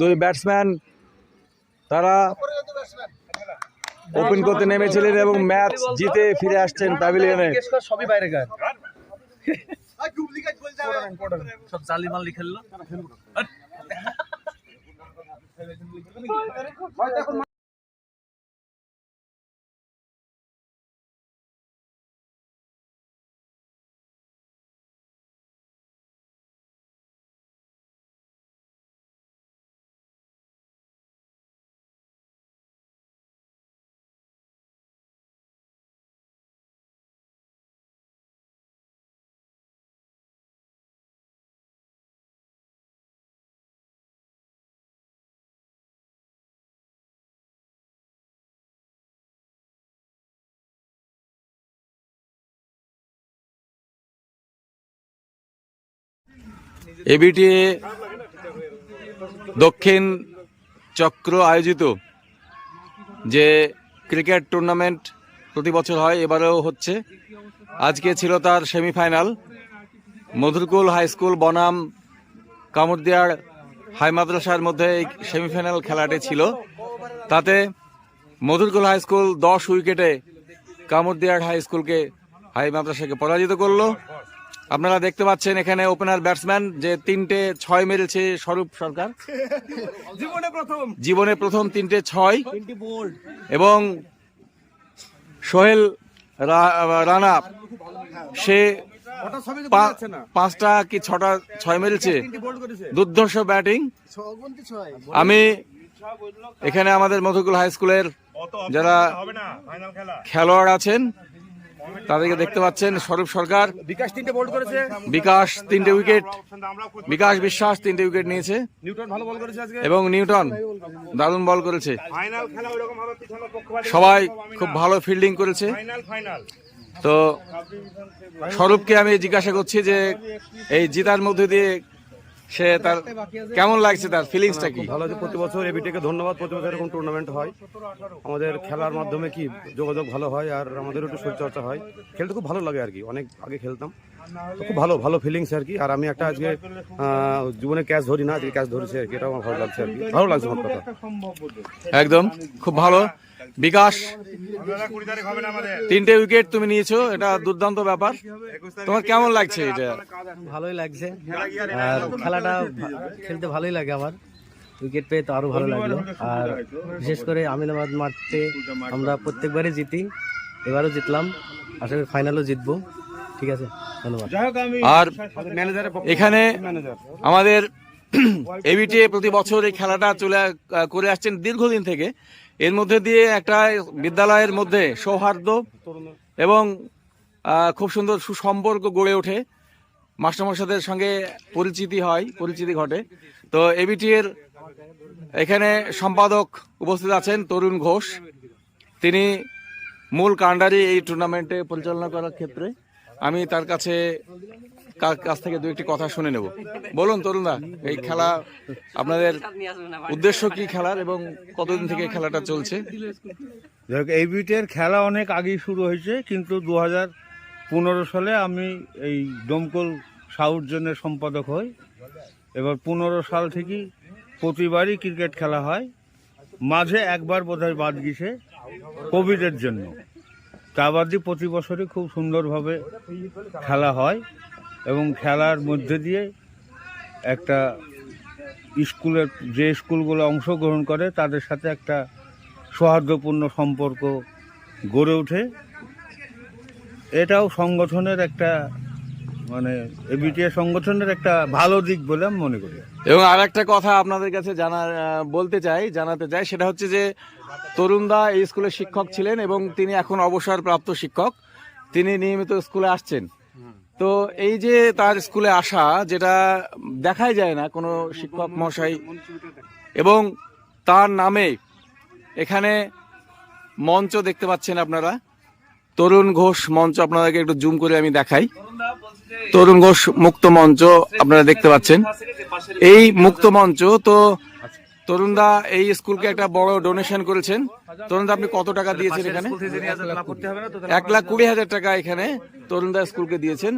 দুই ব্যাটসম্যান তারা ওপেন করতে নেমেছিলেন এবং ম্যাচ জিতে ফিরে আসছেন প্যাভিলিয়নে সবই বাইরে গান সব জালি মাল লিখেল এবিটি দক্ষিণ চক্র আয়োজিত যে ক্রিকেট টুর্নামেন্ট প্রতি বছর হয়, এবারেও হচ্ছে। আজকে ছিল তার সেমিফাইনাল। মধুরকুল হাই স্কুল, বনাম কামুরদিয়ার হাই মাদ্রাসার মধ্যে এই সেমিফাইনাল খেলাটি ছিল। তাতে মধুরকুল হাই স্কুল দশ উইকেটে কামুরদিয়ার হাই স্কুলকে হাই মাদ্রাসাকে পরাজিত করল। আপনারা দেখতে পাচ্ছেন এখানে ওপেনার ব্যাটসম্যান যে তিনটে ছয় মেরেছে স্বরূপ সরকার। জীবনে প্রথম। জীবনে প্রথম তিনটে ছয়। এবং সোহেল রা- রানা সে পাঁচটা কি ছটা ছয় মেরেছে? দুর্ধর্ষ ব্যাটিং আমি এখানে আমাদের মধুকুল হাই স্কুলের যারা খেলোয়াড় আছেন তাদেরকে দেখতে পাচ্ছেন স্বরূপ সরকার। বিকাশ তিনটে বোল্ড করেছে। বিকাশ তিনটে উইকেট বিকাশ বিশ্বাস তিনটে উইকেট নিয়েছে। নিউটন ভালো বল করেছে আজকে। এবং নিউটন দারুণ বল করেছে। সবাই খুব ভালো ফিল্ডিং করেছে। তো স্বরূপকে আমি জিজ্ঞাসা করছি যে এই জিতার মধ্যে দিয়ে সে তার কেমন লাগছে তার ফিলিংসটা কি? ভালো যে প্রতি বছর এবিটিকে ধন্যবাদ প্রতি বছর এরকম টুর্নামেন্ট হয়। আমাদের খেলার মাধ্যমে কি যোগাযোগ ভালো হয় আর আমাদের একটু শরীরচর্চা হয়। খেলতে খুব ভালো লাগে আর কি অনেক আগে খেলতাম। খুব ভালো ভালো ফিলিংস আর কি। আর আমি একটা আজকে জীবনে ক্যাচ ধরি না আজকে ক্যাচ ধরেছে আর কি এটাও আমার ভালো লাগছে আর কি। ভালো লাগছে আমার কথা। একদম খুব ভালো। বিকাশ তিনটে উইকেট তুমি নিয়েছো এটা দুর্দান্ত ব্যাপার। তোমার কেমন লাগছে এটা? ভালোই লাগছে। আর খেলাটা খেলতে ভালোই লাগে আমার। উইকেট পেয়ে তো আরও ভালো লাগল। আর বিশেষ করে আমিনাবাদ মাঠে আমরা প্রত্যেকবারই জিতি এবারও জিতলাম। আশা করি ফাইনালও জিতবো। ঠিক আছে ধন্যবাদ। আর এখানে আমাদের এবিটিএ প্রতি বছর এই খেলাটা চলে করে আসছেন দীর্ঘদিন থেকে। এর মধ্যে দিয়ে একটা বিদ্যালয়ের মধ্যে সৌহার্দ্য এবং খুব সুন্দর সুসম্পর্ক গড়ে ওঠে। মাস্টারমশাদের সঙ্গে পরিচিতি হয়, পরিচিতি ঘটে। তো এবিটি এর এখানে সম্পাদক উপস্থিত আছেন তরুণ ঘোষ। তিনি মূল কাণ্ডারি এই টুর্নামেন্টে পরিচালনা করার ক্ষেত্রে। আমি তার কাছে কাছ থেকে দু একটি কথা শুনে নেব। বলুন তরুণদা, এই খেলা আপনাদের উদ্দেশ্য কি খেলার এবং কতদিন থেকে খেলাটা চলছে? এই বিটের খেলা অনেক আগেই শুরু হয়েছে, কিন্তু দু পনেরো সালে আমি এই ডোমকল সাউথ জোনের সম্পাদক হই। এবার পনেরো সাল থেকে প্রতিবারই ক্রিকেট খেলা হয়। মাঝে একবার বোধহয় বাদ গিয়েছে কোভিডের জন্য। তা বাদে প্রতি বছরই খুব সুন্দরভাবে খেলা হয় এবং খেলার মধ্যে দিয়ে একটা স্কুলের যে স্কুলগুলো অংশগ্রহণ করে তাদের সাথে একটা সৌহার্দ্যপূর্ণ সম্পর্ক গড়ে ওঠে। এটাও সংগঠনের একটা মানে এবিটিএ সংগঠনের একটা ভালো দিক বলে আমি মনে করি। এবং আর একটা কথা আপনাদের কাছে জানা বলতে চাই, জানাতে চাই, সেটা হচ্ছে যে তরুণদা এই স্কুলের শিক্ষক ছিলেন এবং তিনি এখন অবসরপ্রাপ্ত শিক্ষক। তিনি নিয়মিত স্কুলে আসছেন। তো এই যে তার স্কুলে আসা, যেটা দেখাই যায় না কোনো শিক্ষক মশাই এবং তার নামে এখানে মঞ্চ দেখতে পাচ্ছেন আপনারা। তরুণ ঘোষ মঞ্চ আপনাদেরকে একটু জুম করে আমি দেখাই। তরুণ ঘোষ মুক্ত মঞ্চ আপনারা দেখতে পাচ্ছেন। এই মুক্ত মঞ্চ তো তরুণদা এই স্কুলকে একটা বড় ডোনেশন করেছেন। তরুণদা, আপনি কত টাকা দিয়েছেন এখানে? এক লাখ কুড়ি হাজার টাকা এখানে তরুণদা স্কুলকে দিয়েছেন।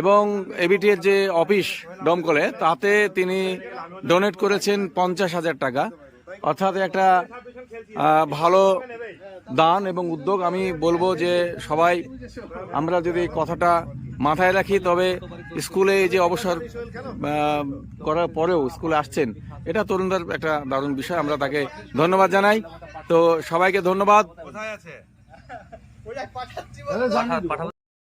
এবং এবিটির যে অফিস দমকলে, তাতে তিনি ডোনেট করেছেন পঞ্চাশ হাজার টাকা। অর্থাৎ একটা ভালো দান এবং উদ্যোগ আমি বলব যে সবাই আমরা যদি কথাটা মাথায় রাখি তবে স্কুলে এই যে অবসর করার পরেও স্কুলে আসছেন এটা তরুণদের একটা দারুণ বিষয় আমরা তাকে ধন্যবাদ জানাই। তো সবাইকে ধন্যবাদ।